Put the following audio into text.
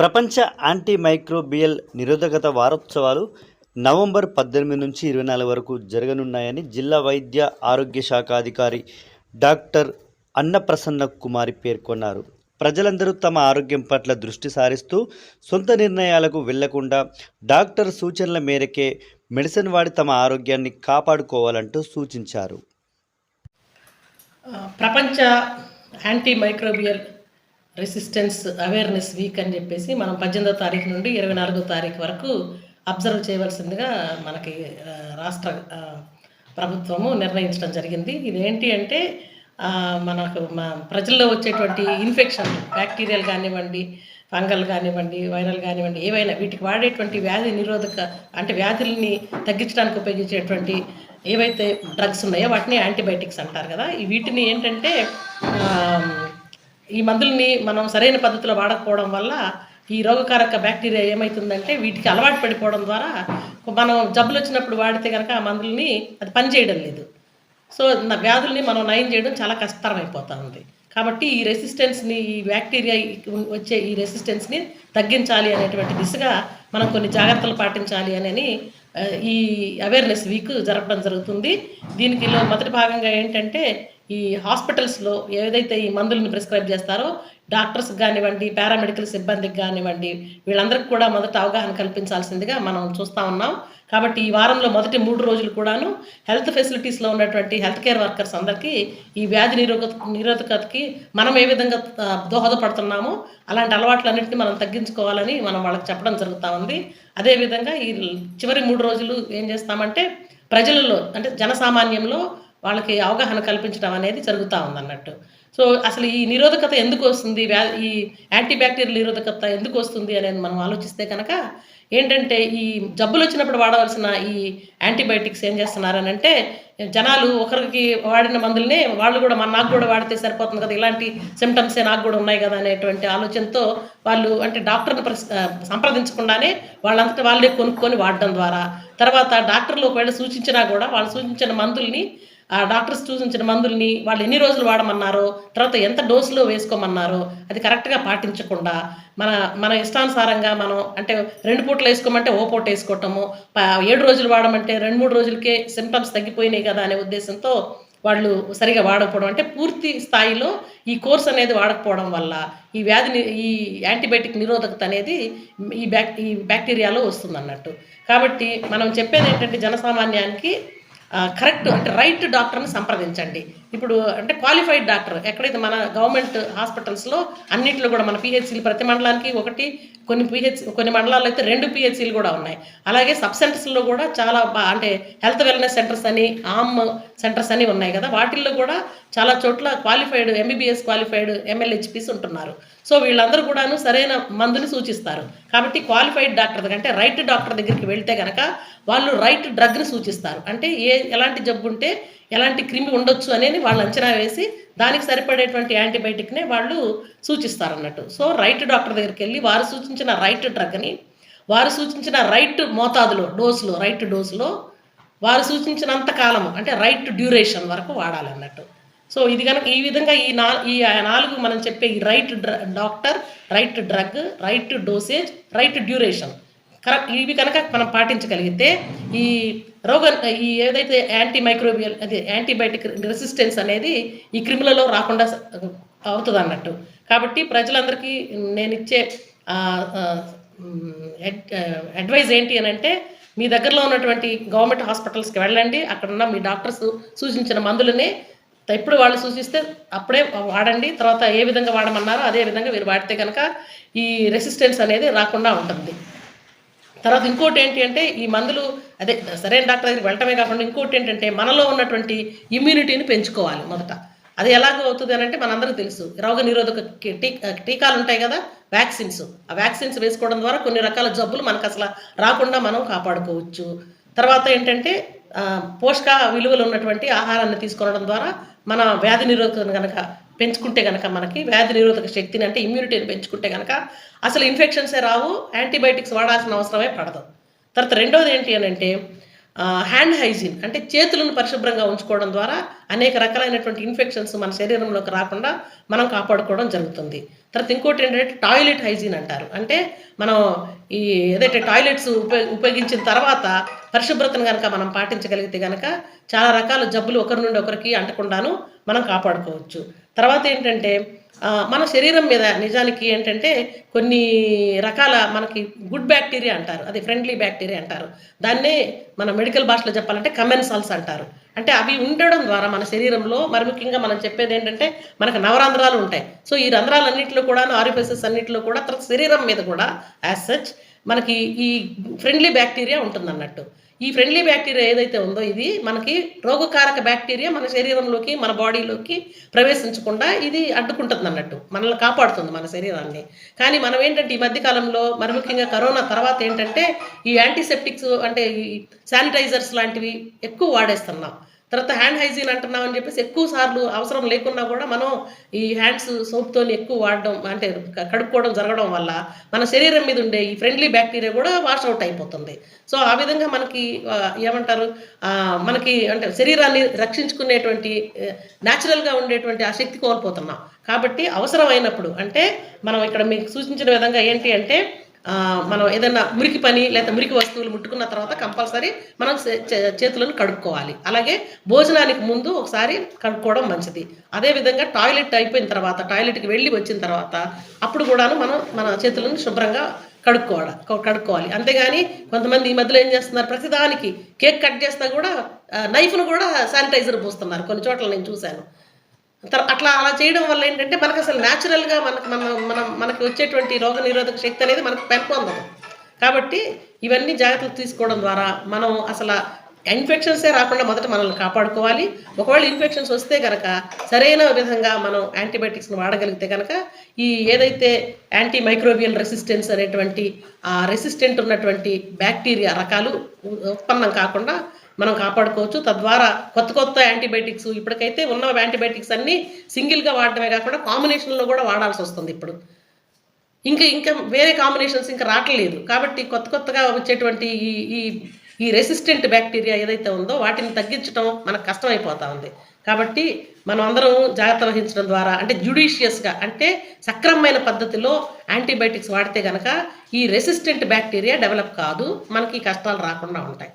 ప్రపంచ anti microbial నిరోధకత వారోత్సవాలు నవంబర్ పద్దెనిమిది నుంచి ఇరవై నాలుగు వరకు జరగనున్నాయని జిల్లా వైద్య ఆరోగ్య శాఖ అధికారి డాక్టర్ అన్నప్రసన్న కుమారి పేర్కొన్నారు. ప్రజలందరూ తమ ఆరోగ్యం పట్ల దృష్టి సారిస్తూ సొంత నిర్ణయాలకు వెళ్ళకుండా డాక్టర్ సూచనల మేరకే మెడిసిన్ వాడి తమ ఆరోగ్యాన్ని కాపాడుకోవాలంటూ సూచించారు. ప్రపంచ anti microbial resistance awareness week అని చెప్పేసి మనం పద్దెనిమిదో తారీఖు నుండి ఇరవై నాలుగో తారీఖు వరకు అబ్జర్వ్ చేయవలసిందిగా మనకి రాష్ట్ర ప్రభుత్వము నిర్ణయించడం జరిగింది. ఇదేంటి అంటే మనకు మా ప్రజల్లో వచ్చేటువంటి ఇన్ఫెక్షన్ బ్యాక్టీరియల్ కానివ్వండి ఫంగల్ కానివ్వండి వైరల్ కానివ్వండి ఏవైనా వీటికి వాడేటువంటి వ్యాధి నిరోధక అంటే వ్యాధుల్ని తగ్గించడానికి ఉపయోగించేటువంటి ఏవైతే డ్రగ్స్ ఉన్నాయో వాటిని యాంటీబయాటిక్స్ అంటారు కదా. ఈ వీటిని ఏంటంటే ఈ మందుల్ని మనం సరైన పద్ధతిలో వాడకపోవడం వల్ల ఈ రోగకారక బ్యాక్టీరియా ఏమవుతుందంటే వీటికి అలవాటు పడిపోవడం ద్వారా మనం జబ్బులు వచ్చినప్పుడు వాడితే కనుక ఆ మందుల్ని అది పనిచేయడం లేదు. సో నా వ్యాధుల్ని మనం నయం చేయడం చాలా కష్టతరం ఉంది కాబట్టి ఈ రెసిస్టెన్స్ని ఈ బ్యాక్టీరియా వచ్చే ఈ రెసిస్టెన్స్ని తగ్గించాలి అనేటువంటి దిశగా మనం కొన్ని జాగ్రత్తలు పాటించాలి అని ఈ అవేర్నెస్ వీక్ జరపడం జరుగుతుంది. దీనికిలో మొదటి భాగంగా ఏంటంటే ఈ హాస్పిటల్స్లో ఏదైతే ఈ మందులను ప్రిస్క్రైబ్ చేస్తారో డాక్టర్స్ కానివ్వండి పారామెడికల్ సిబ్బందికి కానివ్వండి వీళ్ళందరికీ కూడా మొదట అవగాహన కల్పించాల్సిందిగా మనం చూస్తూ ఉన్నాం. కాబట్టి ఈ వారంలో మొదటి మూడు రోజులు కూడాను హెల్త్ ఫెసిలిటీస్లో ఉన్నటువంటి హెల్త్ కేర్ వర్కర్స్ అందరికీ ఈ వ్యాధి నిరోధక నిరోధకతకి మనం ఏ విధంగా దోహదపడుతున్నామో అలాంటి అలవాట్లన్నింటినీ మనం తగ్గించుకోవాలని మనం వాళ్ళకి చెప్పడం జరుగుతూ ఉంది. అదేవిధంగా ఈ చివరి మూడు రోజులు ఏం చేస్తామంటే ప్రజలలో అంటే జనసామాన్యంలో వాళ్ళకి అవగాహన కల్పించడం అనేది జరుగుతూ ఉందన్నట్టు. సో అసలు ఈ నిరోధకత ఎందుకు వస్తుంది? వ్యా ఈ యాంటీబ్యాక్టీరియల్ నిరోధకత ఎందుకు వస్తుంది అనేది మనం ఆలోచిస్తే కనుక ఏంటంటే ఈ జబ్బులు వచ్చినప్పుడు వాడవలసిన ఈ యాంటీబయాటిక్స్ ఏం చేస్తున్నారనంటే జనాలు ఒకరికి వాడిన మందులనే వాళ్ళు కూడా మన నాకు కూడా వాడితే సరిపోతుంది కదా ఇలాంటి సిమ్టమ్సే నాకు కూడా ఉన్నాయి కదా అనేటువంటి ఆలోచనతో వాళ్ళు అంటే డాక్టర్ని ప్రస్ సంప్రదించకుండానే వాళ్ళంతటా వాళ్ళే కొనుక్కొని వాడడం ద్వారా. తర్వాత డాక్టర్లు ఒకవేళ సూచించినా కూడా వాళ్ళు సూచించిన మందుల్ని ఆ డాక్టర్స్ సూచించిన మందుల్ని వాళ్ళు ఎన్ని రోజులు వాడమన్నారో తర్వాత ఎంత డోసులో వేసుకోమన్నారో అది కరెక్ట్గా పాటించకుండా మన మన ఇష్టానుసారంగా మనం అంటే రెండు పూటలు వేసుకోమంటే ఓ పూట వేసుకోవటము ఏడు రోజులు వాడమంటే రెండు మూడు రోజులకే సిమ్టమ్స్ తగ్గిపోయినాయి కదా అనే ఉద్దేశంతో వాళ్ళు సరిగా వాడకపోవడం అంటే పూర్తి స్థాయిలో ఈ కోర్స్ అనేది వాడకపోవడం వల్ల ఈ వ్యాధిని ఈ యాంటీబయాటిక్ నిరోధకత అనేది ఈ బ్యాక్ ఈ బ్యాక్టీరియాలో వస్తుంది అన్నట్టు కాబట్టి మనం చెప్పేది ఏంటంటే జనసామాన్యానికి కరెక్ట్ అంటే రైట్ డాక్టర్ని సంప్రదించండి. ఇప్పుడు అంటే క్వాలిఫైడ్ డాక్టర్ ఎక్కడైతే మన గవర్నమెంట్ హాస్పిటల్స్లో అన్నింటిలో కూడా మన పిహెచ్సీలు ప్రతి మండలానికి ఒకటి కొన్ని పిహెచ్ కొన్ని మండలాల్లో అయితే రెండు పిహెచ్సీలు కూడా ఉన్నాయి. అలాగే సబ్ సెంటర్స్లో కూడా చాలా అంటే హెల్త్ వెల్నెస్ సెంటర్స్ అని ఆమ్ సెంటర్స్ అని ఉన్నాయి కదా. వాటిల్లో కూడా చాలా చోట్ల క్వాలిఫైడ్ ఎంబీబీఎస్ క్వాలిఫైడ్ ఎంఎల్హెచ్పీస్ ఉంటున్నారు. సో వీళ్ళందరూ కూడాను సరైన మందుని సూచిస్తారు. కాబట్టి క్వాలిఫైడ్ డాక్టర్ అంటే రైట్ డాక్టర్ దగ్గరికి వెళ్తే కనుక వాళ్ళు రైట్ డ్రగ్ని సూచిస్తారు. అంటే ఏ ఎలాంటి జబ్బు ఉంటే ఎలాంటి క్రిమి ఉండొచ్చు అనేది వాళ్ళు అంచనా వేసి దానికి సరిపడేటువంటి యాంటీబయాటిక్నే వాళ్ళు సూచిస్తారు అన్నట్టు సో రైట్ డాక్టర్ దగ్గరికి వెళ్ళి వారు సూచించిన రైట్ డ్రగ్ని వారు సూచించిన రైట్ మోతాదులో డోసులో రైట్ డోసులో వారు సూచించినంత కాలము అంటే రైట్ డ్యూరేషన్ వరకు వాడాలన్నట్టు. సో ఇది కనుక ఈ విధంగా ఈ నా ఈ నాలుగు మనం చెప్పే ఈ right డ్ర doctor right drug right dosage right duration correct ఇవి కనుక మనం పాటించగలిగితే ఈ రోగ ఈ ఏదైతే యాంటీ మైక్రోబియల్ అది యాంటీబయాటిక్ రెసిస్టెన్స్ అనేది ఈ క్రిములలో రాకుండా అవుతుంది అన్నట్టు కాబట్టి ప్రజలందరికీ నేను ఇచ్చే అడ్వైజ్ ఏంటి అని అంటే మీ దగ్గరలో ఉన్నటువంటి గవర్నమెంట్ హాస్పిటల్స్కి వెళ్ళండి. అక్కడ ఉన్న మీ డాక్టర్స్ సూచించిన మందులని ఎప్పుడు వాళ్ళు సూచిస్తే అప్పుడే వాడండి. తర్వాత ఏ విధంగా వాడమన్నారో అదే విధంగా మీరు వాడితే కనుక ఈ రెసిస్టెన్స్ అనేది రాకుండా ఉంటుంది. తర్వాత ఇంకోటి ఏంటి అంటే ఈ మందులు అదే సరైన డాక్టర్ దగ్గరికి వెళ్ళటమే కాకుండా ఇంకోటి ఏంటంటే మనలో ఉన్నటువంటి ఇమ్యూనిటీని పెంచుకోవాలి మొదట. అది ఎలాగో అవుతుంది అని అంటే మనందరికీ తెలుసు. రోగ నిరోధక టీ- టీకాలు ఉంటాయి కదా వ్యాక్సిన్స్. ఆ వ్యాక్సిన్స్ వేసుకోవడం ద్వారా కొన్ని రకాల జబ్బులు మనకు అసలు రాకుండా మనం కాపాడుకోవచ్చు. తర్వాత ఏంటంటే పోషక విలువలు ఉన్నటువంటి ఆహారాన్ని తీసుకోవడం ద్వారా మన వ్యాధి నిరోధకం కనుక పెంచుకుంటే కనుక మనకి వ్యాధి నిరోధక శక్తిని అంటే ఇమ్యూనిటీని పెంచుకుంటే కనుక అసలు ఇన్ఫెక్షన్సే రావు యాంటీబయాటిక్స్ వాడాల్సిన అవసరమే పడదు. తర్వాత రెండోది ఏంటి అని అంటే హ్యాండ్ హైజీన్ అంటే చేతులను పరిశుభ్రంగా ఉంచుకోవడం ద్వారా అనేక రకాలైనటువంటి ఇన్ఫెక్షన్స్ మన శరీరంలోకి రాకుండా మనం కాపాడుకోవడం జరుగుతుంది. తర్వాత ఇంకోటి ఏంటంటే టాయిలెట్ హైజీన్ అంటారు. అంటే మనం ఈ ఏదైతే టాయిలెట్స్ ఉపయోగ ఉపయోగించిన తర్వాత పరిశుభ్రతను కనుక మనం పాటించగలిగితే కనుక చాలా రకాల జబ్బులు ఒకరి నుండి ఒకరికి అంటకుండాను మనం కాపాడుకోవచ్చు. తర్వాత ఏంటంటే మన శరీరం మీద నిజానికి ఏంటంటే కొన్ని రకాల మనకి గుడ్ బ్యాక్టీరియా అంటారు. అది ఫ్రెండ్లీ బ్యాక్టీరియా అంటారు. దాన్నే మన మెడికల్ భాషలో చెప్పాలంటే కమెన్సల్స్ అంటారు. అంటే అవి ఉండడం ద్వారా మన శరీరంలో మరి ముఖ్యంగా మనం చెప్పేది ఏంటంటే మనకు నవరంధ్రాలు ఉంటాయి. సో ఈ రంధ్రాలన్నింటిలో కూడా ఆరిఫెసెస్ అన్నింటిలో కూడా తర్వాత శరీరం మీద కూడా యాజ్ సచ్ మనకి ఈ ఫ్రెండ్లీ బ్యాక్టీరియా ఉంటుంది అన్నట్టు ఈ ఫ్రెండ్లీ బ్యాక్టీరియా ఏదైతే ఉందో ఇది మనకి రోగకారక బ్యాక్టీరియా మన శరీరంలోకి మన బాడీలోకి ప్రవేశించకుండా ఇది అడ్డుకుంటుంది అన్నట్టు. మనల్ని కాపాడుతుంది మన శరీరాన్ని. కానీ మనం ఏంటంటే ఈ మధ్యకాలంలో మరి ముఖ్యంగా కరోనా తర్వాత ఏంటంటే ఈ యాంటీసెప్టిక్స్ అంటే ఈ శానిటైజర్స్ లాంటివి ఎక్కువ వాడేస్తున్నాం. తర్వాత హ్యాండ్ హైజీన్ అంటున్నాం అని చెప్పేసి ఎక్కువ సార్లు అవసరం లేకున్నా కూడా మనం ఈ హ్యాండ్స్ సోప్తో ఎక్కువ వాడడం అంటే కడుక్కోవడం జరగడం వల్ల మన శరీరం మీద ఉండే ఈ ఫ్రెండ్లీ బ్యాక్టీరియా కూడా వాష్ అవుట్ అయిపోతుంది. సో ఆ విధంగా మనకి ఏమంటారు మనకి అంటే శరీరాన్ని రక్షించుకునేటువంటి న్యాచురల్గా ఉండేటువంటి ఆ శక్తి కోల్పోతున్నాం. కాబట్టి అవసరమైనప్పుడు అంటే మనం ఇక్కడ మీకు సూచించిన విధంగా ఏంటి అంటే మనం ఏదైనా మురికి పని లేదా మురికి వస్తువులు ముట్టుకున్న తర్వాత కంపల్సరీ మనం చే- చే- చేతులను కడుక్కోవాలి. అలాగే భోజనానికి ముందు ఒకసారి కడుక్కోవడం మంచిది. అదే విధంగా టాయిలెట్ అయిపోయిన తర్వాత టాయిలెట్కి వెళ్ళి వచ్చిన తర్వాత అప్పుడు కూడాను మనం మన చేతులను శుభ్రంగా కడుక్కోవాలి కడుక్కోవాలి. అంతేగాని కొంతమంది ఈ మధ్యలో ఏం చేస్తున్నారు? ప్రతిదానికి కేక్ కట్ చేసినా కూడా నైఫ్ను కూడా శానిటైజర్ పూస్తున్నారు. కొన్ని చోట్ల నేను చూశాను. అట్లా అలా చేయడం వల్ల ఏంటంటే మనకు అసలు న్యాచురల్గా మనకు మన మనం మనకు వచ్చేటువంటి రోగ నిరోధక శక్తి అనేది మనకు పెంపొందదు. కాబట్టి ఇవన్నీ జాగ్రత్తలు తీసుకోవడం ద్వారా మనం అసలు ఇన్ఫెక్షన్సే రాకుండా మొదట మనల్ని కాపాడుకోవాలి. ఒకవేళ ఇన్ఫెక్షన్స్ వస్తే కనుక సరైన విధంగా మనం యాంటీబయాటిక్స్ని వాడగలిగితే కనుక ఈ ఏదైతే యాంటీ మైక్రోబియల్ రెసిస్టెన్స్ అనేటువంటి ఆ రెసిస్టెంట్ ఉన్నటువంటి బ్యాక్టీరియా రకాలు ఉత్పన్నం కాకుండా మనం కాపాడుకోవచ్చు. తద్వారా కొత్త కొత్త యాంటీబయాటిక్స్ ఇప్పటికైతే ఉన్న యాంటీబయాటిక్స్ అన్నీ సింగిల్గా వాడటమే కాకుండా కాంబినేషన్లో కూడా వాడాల్సి వస్తుంది ఇప్పుడు. ఇంకా ఇంకా వేరే కాంబినేషన్స్ ఇంకా రావట్లేదు. కాబట్టి కొత్త కొత్తగా వచ్చేటువంటి ఈ ఈ ఈ రెసిస్టెంట్ బ్యాక్టీరియా ఏదైతే ఉందో వాటిని తగ్గించడం మనకు కష్టమైపోతా ఉంది. కాబట్టి మనం అందరం జాగ్రత్త వహించడం ద్వారా అంటే జ్యుడిషియస్గా అంటే సక్రమమైన పద్ధతిలో యాంటీబయాటిక్స్ వాడితే కనుక ఈ రెసిస్టెంట్ బ్యాక్టీరియా డెవలప్ కాదు. మనకి కష్టాలు రాకుండా ఉంటాయి.